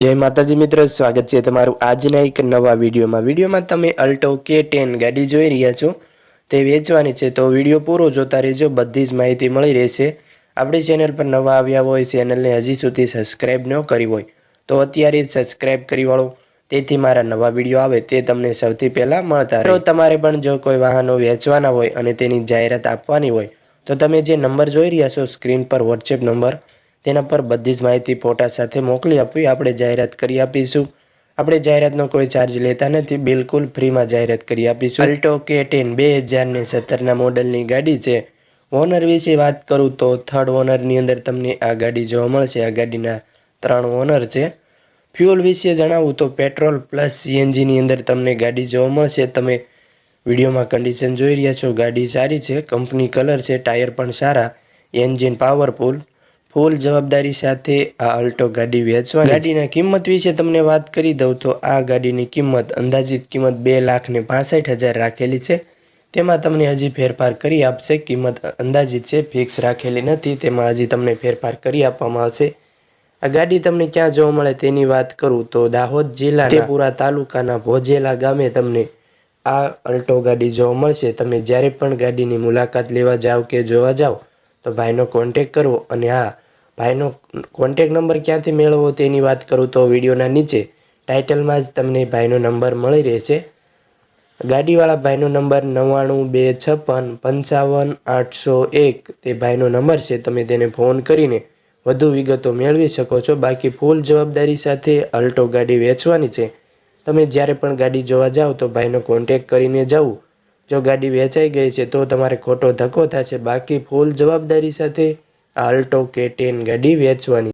જય માતાજી મિત્રો, સ્વાગત છે તમારું આજના એક નવા વિડીયોમાં. વિડીયોમાં તમે અલ્ટો કે ટેન ગાડી જોઈ રહ્યા છો, તે વેચવાની છે, તો વીડિયો પૂરો જોતા રહેજો, બધી જ માહિતી મળી રહેશે. આપણી ચેનલ પર નવા આવ્યા હોય, ચેનલને હજી સુધી સબસ્ક્રાઈબ ન કરી હોય, તો અત્યારે સબસ્ક્રાઈબ કરી વાળો. તેથી મારા નવા વીડિયો આવે, તે તમને સૌથી પહેલાં મળતા રહે. તમારે પણ જો કોઈ વાહનો વેચવાના હોય અને તેની જાહેરાત આપવાની હોય, તો તમે જે નંબર જોઈ રહ્યા છો, સ્ક્રીન પર વોટ્સએપ નંબર તેના પર બધી જ માહિતી ફોટા સાથે મોકલી આપવી આપણે જાહેરાત કરી આપીશું. આપણે જાહેરાતનો કોઈ ચાર્જ લેતા નથી, બિલકુલ ફ્રીમાં જાહેરાત કરી આપીશું. અલ્ટો કે ટેન બે હજાર ને સત્તરના મોડલની ગાડી છે. ઓનર વિશે વાત કરું તો થર્ડ ઓનરની અંદર તમને આ ગાડી જોવા મળશે. આ ગાડીના ત્રણ ઓનર છે. ફ્યુઅલ વિશે જણાવું તો પેટ્રોલ પ્લસ સીએનજીની અંદર તમને ગાડી જોવા મળશે. તમે વિડીયોમાં કન્ડિશન જોઈ રહ્યા છો. ગાડી સારી છે, કંપની કલર છે, ટાયર પણ સારા એન્જિન પાવરફુલ ફૂલ જવાબદારી સાથે આ અલ્ટો ગાડી વેચવા. ગાડીના કિંમત વિશે તમને વાત કરી દઉં તો આ ગાડીની કિંમત અંદાજિત કિંમત બે લાખ ને પાસઠ હજાર રાખેલી છે. તેમાં તમને હજી ફેરફાર કરી આપશે. કિંમત અંદાજિત છે ફિક્સ રાખેલી નથી. તેમાં હજી તમને ફેરફાર કરી આપવામાં આવશે. આ ગાડી તમને ક્યાં જોવા મળે તેની વાત કરું તો દાહોદ જિલ્લા પૂરા તાલુકાના ભોજેલા ગામે તમને આ અલ્ટો ગાડી જોવા મળશે. તમે જ્યારે પણ ગાડીની મુલાકાત લેવા જાઓ કે જોવા જાઓ તો ભાઈનો કોન્ટેક કરવો અને હા ભાઈનો કોન્ટેક નંબર ક્યાંથી મેળવવો તેની વાત કરું તો વિડીયોના નીચે ટાઇટલમાં જ તમને ભાઈનો નંબર મળી રહેશે. ગાડીવાળા ભાઈનો નંબર નવ્વાણું બે છપ્પન પંચાવન આઠસો એક. તે ભાઈનો નંબર છે, તમે તેને ફોન કરીને વધુ વિગતો મેળવી શકો છો. બાકી ફૂલ જવાબદારી સાથે અલ્ટો ગાડી વેચવાની છે. તમે જ્યારે પણ ગાડી જોવા જાઓ તો ભાઈનો કોન્ટેક કરીને જવું. જો ગાડી વેચાઈ ગઈ છે તો તમારે ખોટો ધક્કો થશે. બાકી ફૂલ જવાબદારી સાથે આ અલ્ટો કે ટેન ગાડી વેચવાની.